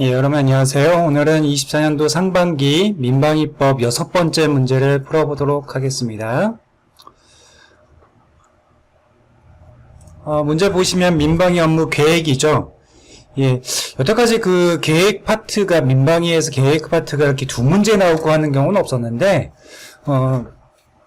예, 여러분 안녕하세요. 오늘은 24년도 상반기 민방위법 여섯 번째 문제를 풀어보도록 하겠습니다. 어, 문제 보시면 민방위 업무 계획이죠. 예, 여태까지 그 계획 파트가 민방위에서 계획 파트가 이렇게 두 문제 나오고 하는 경우는 없었는데 어,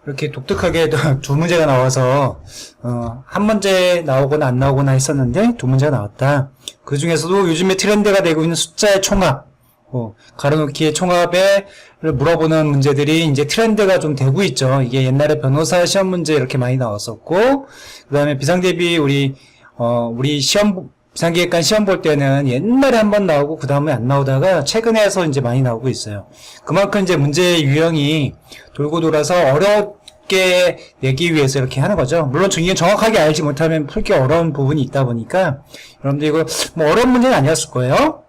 이렇게 독특하게 두 문제가 나와서 어, 한 문제 나오거나 안 나오거나 했었는데 두 문제가 나왔다. 그 중에서도 요즘에 트렌드가 되고 있는 숫자의 총합, 뭐 가로놓기의 총합에 물어보는 문제들이 이제 트렌드가 좀 되고 있죠. 이게 옛날에 변호사 시험 문제 이렇게 많이 나왔었고, 그 다음에 비상대비 우리 어 우리 시험 비상기획관 시험 볼 때는 옛날에 한 번 나오고 그 다음에 안 나오다가 최근에서 이제 많이 나오고 있어요. 그만큼 이제 문제 유형이 돌고 돌아서 어렵게 내기 위해서 이렇게 하는 거죠. 물론 이게 정확하게 알지 못하면 풀기 어려운 부분이 있다 보니까 여러분들 이거 뭐 어려운 문제는 아니었을 거예요.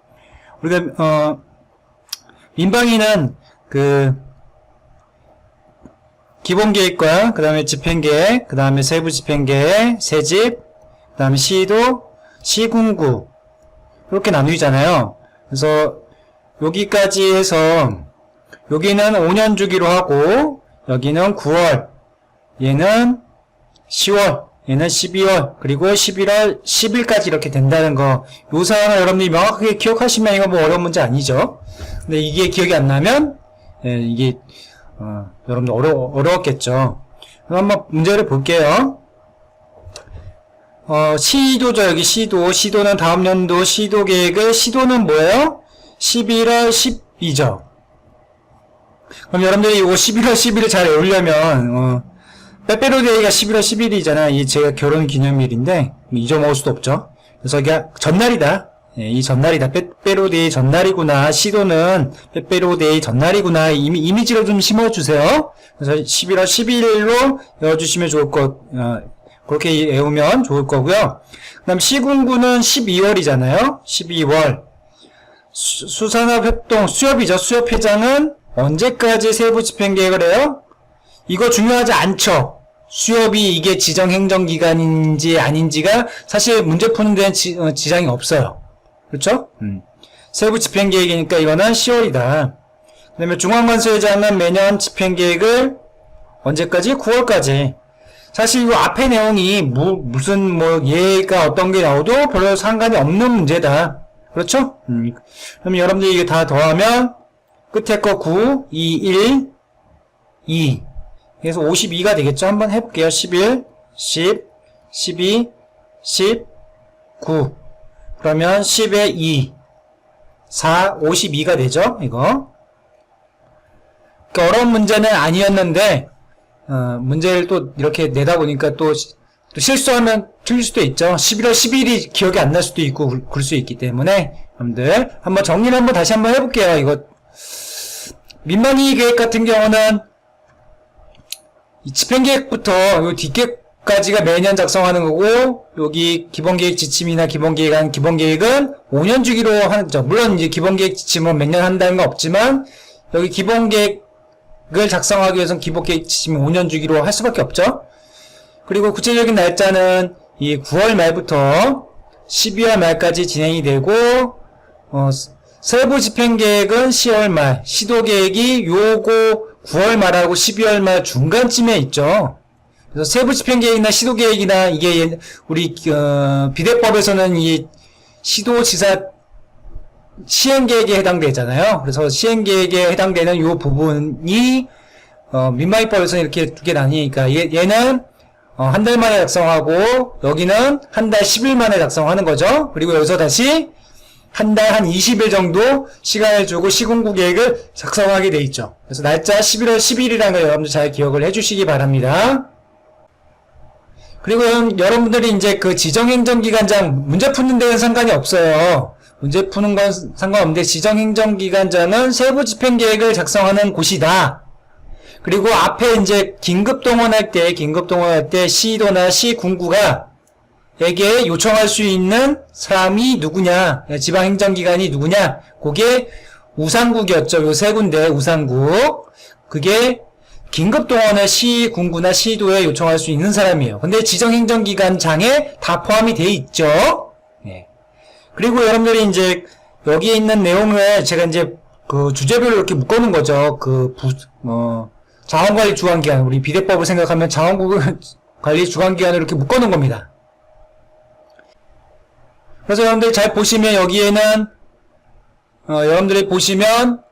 우리가 어 민방위는 그 기본 계획과 그 다음에 집행 계획, 그 다음에 세부 집행 계획, 세집, 그 다음에 시도, 시군구 이렇게 나누잖아요. 그래서 여기까지 해서 여기는 5년 주기로 하고 여기는 9월, 얘는 10월, 얘는 12월, 그리고 11월, 10일까지 이렇게 된다는 거. 요 사항을 여러분들이 명확하게 기억하시면 이거 뭐 어려운 문제 아니죠. 근데 이게 기억이 안 나면 예, 이게 어, 여러분들 어려, 어려웠겠죠. 한번 문제를 볼게요. 어, 시도죠, 여기 시도. 시도는 다음 연도 시도 계획을, 시도는 뭐예요? 11월 12죠. 그럼 여러분들이 이거 11월 10일을 잘 외우려면, 어, 빼빼로데이가 11월 10일이잖아. 이 제가 결혼 기념일인데, 잊어먹을 수도 없죠. 그래서 이게 전날이다. 예, 이 전날이다. 빼빼로데이 전날이구나. 시도는 빼빼로데이 전날이구나. 이미, 이미지를 좀 심어주세요. 그래서 11월 12일로 외워주시면 좋을 것, 어, 그렇게 외우면 좋을 거고요. 그 다음 시군구는 12월이잖아요. 12월. 수, 수산업협동, 수협이죠. 수협회장은 언제까지 세부 집행 계획을 해요? 이거 중요하지 않죠. 수협이 이게 지정행정기관인지 아닌지가 사실 문제 푸는 데는 지, 어, 지장이 없어요. 그렇죠? 음. 세부 집행계획이니까 이거는 10월이다. 그 다음에 중앙관세회장은 매년 집행계획을 언제까지? 9월까지. 사실 이 앞에 내용이 무, 무슨 뭐 예가 어떤 게 나오도 별로 상관이 없는 문제다. 그렇죠? 음. 그럼 여러분들이 이게 다 더하면 끝에 거 9, 2, 1, 2. 그래서 52가 되겠죠? 한번 해볼게요. 11, 10, 12, 10, 9. 그러면 10에 2, 4, 52가 되죠? 이거. 그러니까 어려운 문제는 아니었는데, 어, 문제를 또 이렇게 내다 보니까 또, 또 실수하면 틀릴 수도 있죠. 11월 10일이 기억이 안 날 수도 있고, 그- 그럴 수 있기 때문에, 여러분들, 한번 정리를 한번 다시 한번 해볼게요. 이거, 민방위 계획 같은 경우는, 이 집행 계획부터 요 뒷계획까지가 매년 작성하는 거고 여기 기본 계획 지침이나 기본 계획안 기본 계획은 5년 주기로 하는 죠 물론 이제 기본 계획 지침은 몇 년 한다는 건 없지만 여기 기본 계획 을 작성하기 위해서는 기본계획 지침이 5년 주기로 할 수밖에 없죠. 그리고 구체적인 날짜는 이 9월 말부터 12월 말까지 진행이 되고 어, 세부 집행계획은 10월 말, 시도계획이 요거 9월 말하고 12월 말 중간쯤에 있죠. 그래서 세부 집행계획이나 시도계획이나 이게 우리 어, 비대법에서는 이 시도지사 시행계획에 해당되잖아요. 그래서 시행계획에 해당되는 요 부분이 어, 민방위법에서는 이렇게 두 개 나뉘니까 얘, 얘는 어, 한 달 만에 작성하고 여기는 한 달 10일 만에 작성하는 거죠. 그리고 여기서 다시 한달한 20일 정도 시간을 주고 시공구 계획을 작성하게 돼 있죠. 그래서 날짜 11월 10일이라는 걸 여러분들 잘 기억을 해주시기 바랍니다. 그리고 여러분들이 이제 그 지정행정기관장 문제 푸는 데는 상관이 없어요. 문제 푸는 건 상관없는데 지정행정기관장은 세부 집행계획을 작성하는 곳이다. 그리고 앞에 이제 긴급 동원할 때, 긴급 동원할 때 시도나 시군구가 에게 요청할 수 있는 사람이 누구냐, 지방행정기관이 누구냐, 그게 우상국이었죠. 요 세 군데 우상국. 그게 긴급동원을 시, 군구나 시도에 요청할 수 있는 사람이에요. 근데 지정행정기관장에 다 포함이 돼 있죠. 예. 그리고 여러분들이 이제 여기에 있는 내용을 제가 이제 그 주제별로 이렇게 묶어놓은 거죠. 그 부, 어, 자원관리 주관기간, 우리 비대법을 생각하면 자원관리 주관기간을 이렇게 묶어놓은 겁니다. 그래서 여러분들 잘 보시면 여기에는, 어, 여러분들이 보시면,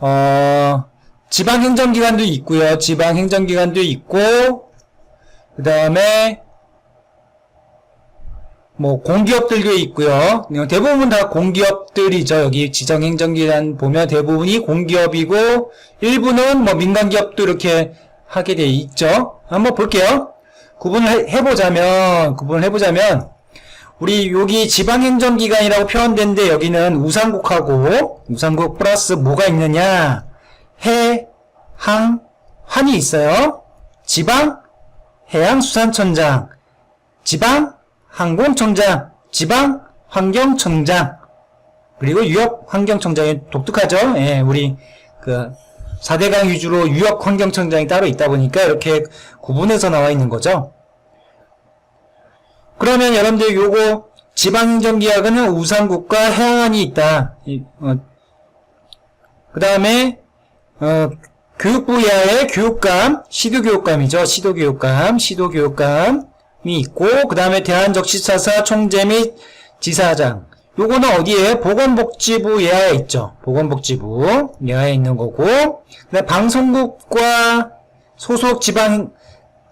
어, 지방행정기관도 있고요. 지방행정기관도 있고, 그 다음에, 뭐 공기업들도 있고요. 대부분 다 공기업들이죠. 여기 지정행정기관 보면 대부분이 공기업이고 일부는 뭐 민간기업도 이렇게 하게 돼 있죠. 한번 볼게요. 구분을 해- 해보자면 구분을 해보자면 우리 여기 지방행정기관이라고 표현된데 여기는 우상국하고 우상국 플러스 뭐가 있느냐 해, 항, 환이 있어요. 지방, 해양수산청장, 지방, 항공청장, 지방, 환경청장, 그리고 유역 환경청장이 독특하죠. 예, 우리 그 4대강 위주로 유역 환경청장이 따로 있다 보니까 이렇게 구분해서 나와 있는 거죠. 그러면 여러분들 요거 지방행정기획은 우상국과 해양안이 있다. 그 다음에 어, 교육부 이하의 교육감, 시도교육감이죠. 시도교육감, 시도교육감이 있고 그 다음에 대한적시사사 총재 및 지사장 요거는 어디에 보건복지부 예하에 있죠. 보건복지부 예하에 있는 거고 그다음 방송국과 소속 지방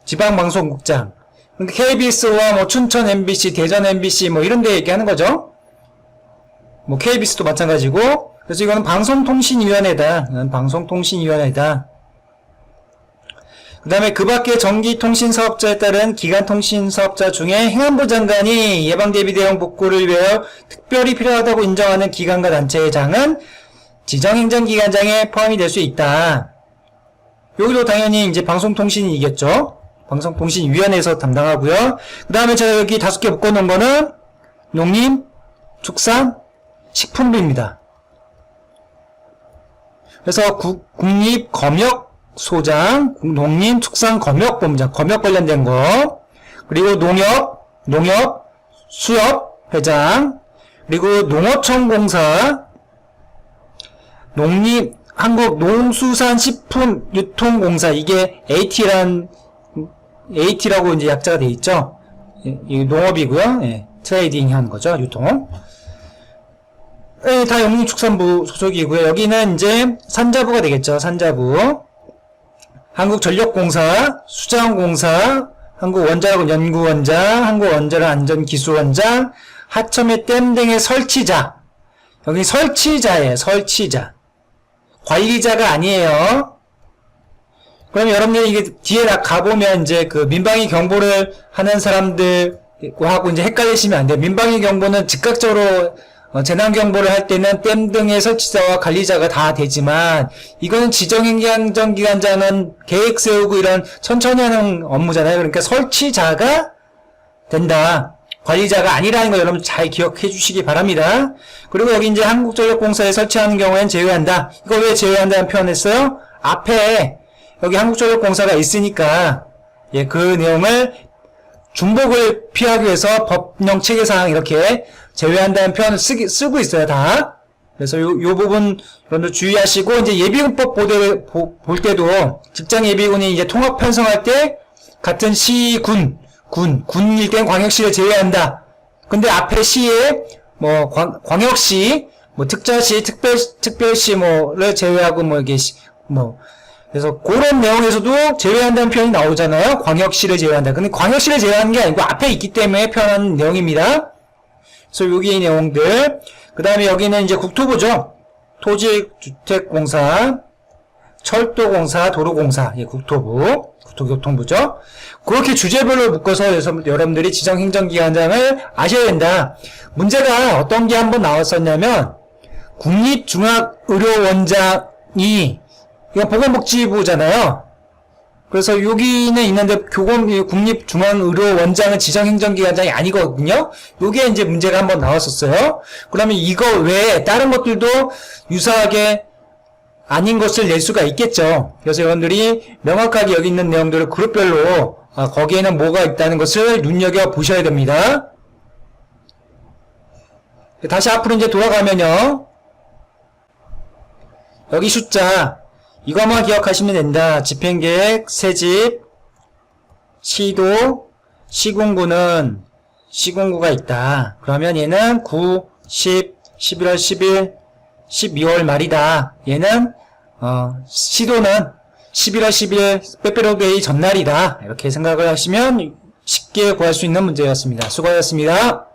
지방방송국장 KBS와 뭐 춘천 MBC, 대전 MBC 뭐 이런 데 얘기하는 거죠. 뭐 KBS도 마찬가지고 그래서 이거는 방송통신위원회다. 방송통신위원회다. 그 다음에 그 밖에 전기통신사업자에 따른 기간통신사업자 중에 행안부 장관이 예방대비 대응 복구를 위하여 특별히 필요하다고 인정하는 기관과 단체의 장은 지정행정기관장에 포함이 될 수 있다. 여기도 당연히 이제 방송통신이겠죠. 방송통신위원회에서 담당하고요. 그 다음에 제가 여기 다섯 개 묶어놓은 거는 농림, 축산, 식품부입니다. 그래서 국, 국립검역 소장, 농림 축산 검역 본부장, 검역 관련된 거, 그리고 농협, 농협, 수협, 회장, 그리고 농어청공사, 농립, 한국 농수산식품 유통공사, 이게 AT란, AT라고 이제 약자가 돼 있죠. 예, 이 농업이고요. 예, 트레이딩 하는 거죠, 유통. 예, 다 영농축산부 소속이고요. 여기는 이제 산자부가 되겠죠. 산자부. 한국전력공사, 수자원공사, 한국원자력연구원장, 한국원자력안전기술원장, 하첨의 댐 등의 설치자. 여기 설치자예요. 설치자. 관리자가 아니에요. 그럼 여러분들이 이게 뒤에 나- 가보면 이제 그 민방위 경보를 하는 사람들하고 이제 헷갈리시면 안 돼요. 민방위 경보는 즉각적으로 어, 재난경보를 할 때는 댐 등의 설치자와 관리자가 다 되지만 이거는 지정행정기관장은 계획 세우고 이런 천천히 하는 업무잖아요. 그러니까 설치자가 된다. 관리자가 아니라는 거 여러분 잘 기억해 주시기 바랍니다. 그리고 여기 이제 한국전력공사에 설치하는 경우에는 제외한다. 이거 왜 제외한다는 표현했어요? 앞에 여기 한국전력공사가 있으니까 예, 그 내용을 중복을 피하기 위해서 법령 체계상 이렇게 제외한다는 표현을 쓰기, 쓰고 있어요, 다. 그래서 요, 요 부분 여러분들 주의하시고, 이제 예비군법 보대, 보, 볼 때도 직장 예비군이 이제 통합 편성할 때 같은 시, 군, 군, 군일 땐 광역시를 제외한다. 근데 앞에 시에 뭐 광, 광역시, 뭐 특자시, 특별, 특별시 뭐를 제외하고 뭐 이게 시- 뭐 그래서 그런 내용에서도 제외한다는 표현이 나오잖아요. 광역시를 제외한다. 근데 광역시를 제외하는 게 아니고 앞에 있기 때문에 표현한 내용입니다. 그래서 여기 이 내용들. 그 다음에 여기는 이제 국토부죠. 토지주택공사, 철도공사, 도로공사, 예, 국토부, 국토교통부죠. 그렇게 주제별로 묶어서 여러분들이 지정행정기관장을 아셔야 된다. 문제가 어떤 게 한번 나왔었냐면, 국립중앙의료원장이, 이거 보건복지부잖아요. 그래서 여기는 있는데 교공 국립중앙의료원장은 지정행정기관장이 아니거든요. 요게 이제 문제가 한번 나왔었어요. 그러면 이거 외에 다른 것들도 유사하게 아닌 것을 낼 수가 있겠죠. 그래서 여러분들이 명확하게 여기 있는 내용들을 그룹별로 아, 거기에는 뭐가 있다는 것을 눈여겨 보셔야 됩니다. 다시 앞으로 이제 돌아가면요. 여기 숫자 이것만 기억하시면 된다. 집행계획, 새집, 시도, 시군구는 시군구가 있다. 그러면 얘는 9, 10, 11월 10일, 12월 말이다. 얘는 어, 시도는 11월 10일 빼빼로데이 전날이다. 이렇게 생각을 하시면 쉽게 구할 수 있는 문제였습니다. 수고하셨습니다.